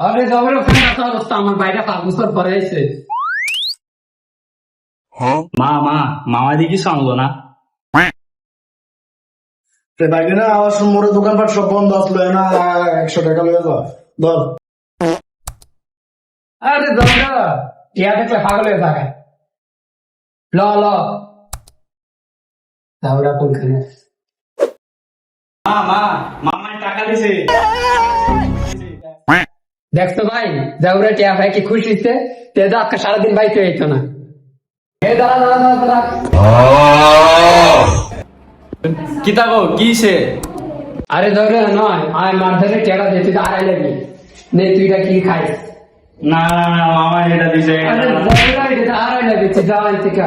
আরে জবরে ফোন অবস্থা আমার বাইরে পাঁচ বছর পরে এসে। মা মা মামা দেখি সঙ্গ না। বাইরে না আবার মোড়ে দোকানপাট সব বন্ধ আসলো না একশো টাকা লয়ে যা ধর। আরে জবরে টিয়া দেখলে পাগল হয়ে থাকে ল ল। জবরে কোনখানে? মা মা মামা টাকা দিছে। দেখছ ভাই? জবরে টিয়া ভাই কি খুশি হচ্ছে তে তো আজকে সারাদিন বাইতে হইতো না। এ দাঁড়া দাঁড়া দাঁড়া দাঁড়া কিতাবো কিসে আরে ধরে নয় আমি মার ধরে টেকা দিয়ে তুই তো আড়াই লাগবি। নে তুইটা কি খাইস? না না না মামা এটা দিছে। আরে ধরে এটা আড়াই লাগবে তুই যাওয়াই থেকে